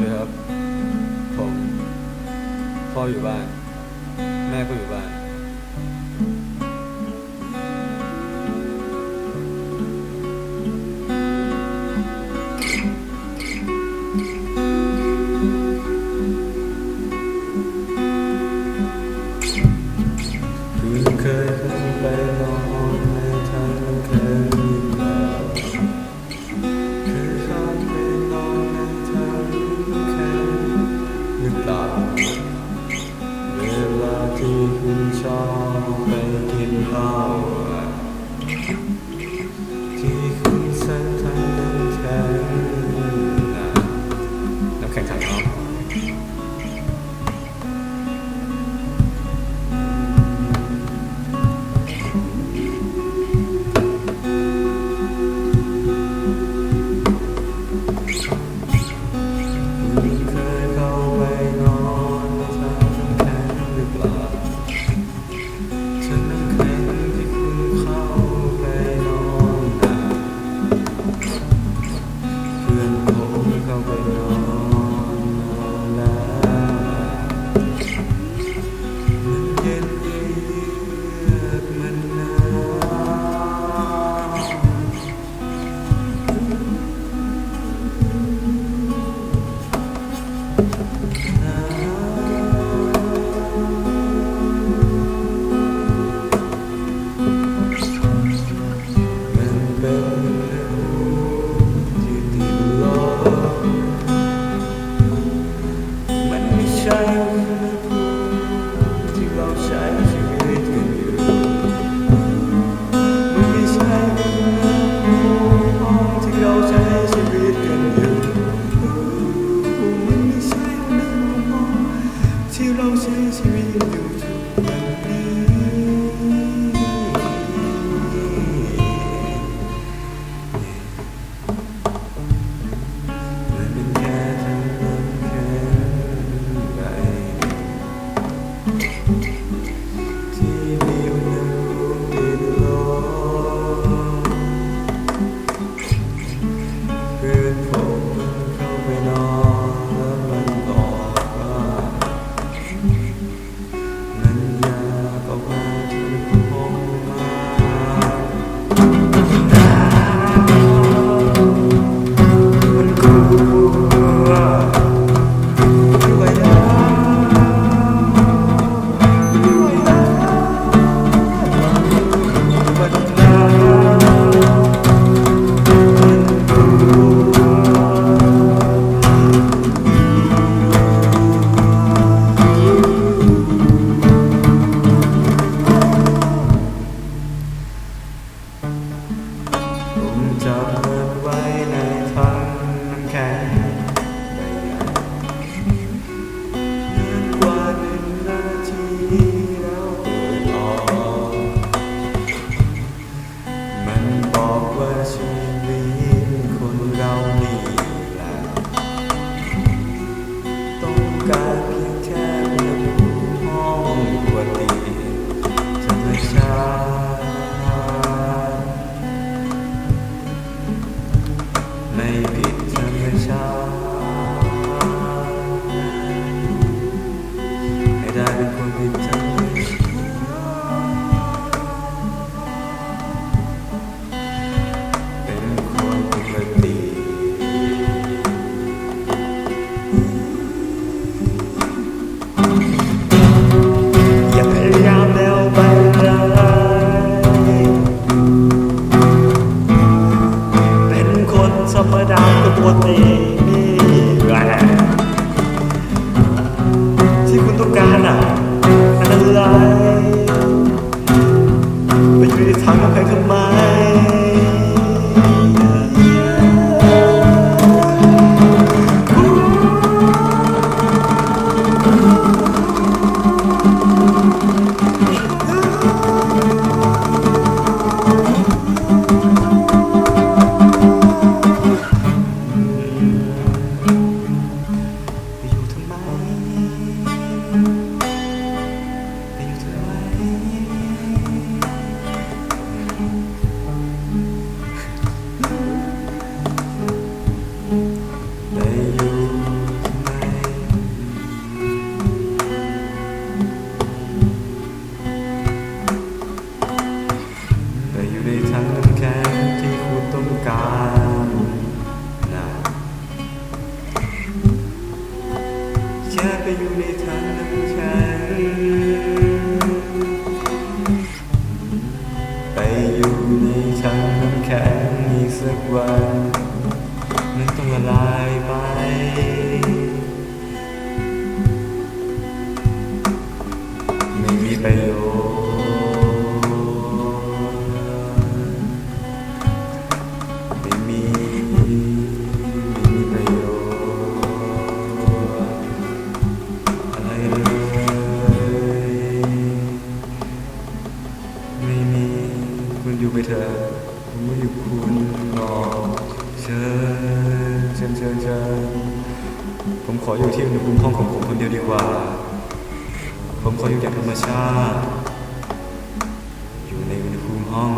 นะครับ ผมพ่ออยู่บ้าน แม่ก็อยู่บ้าน คืนเคยไปนอน เวลาที่คุณชอบไปกินข้าว 시작 জগতে การนะแค่ไปอยู่ในทางน้ำแข็งไปอยู่ในทางน้ำแข็งอีกสักวันมันต้องละลายไป ไม่มีประโยชน์ ออยู่ที่อุณหภูมิห้องของผมคนเดียวดีกว่า ผมขออยู่อย่างธรรมชาติ อยู่ในอุณหภูมิห้อง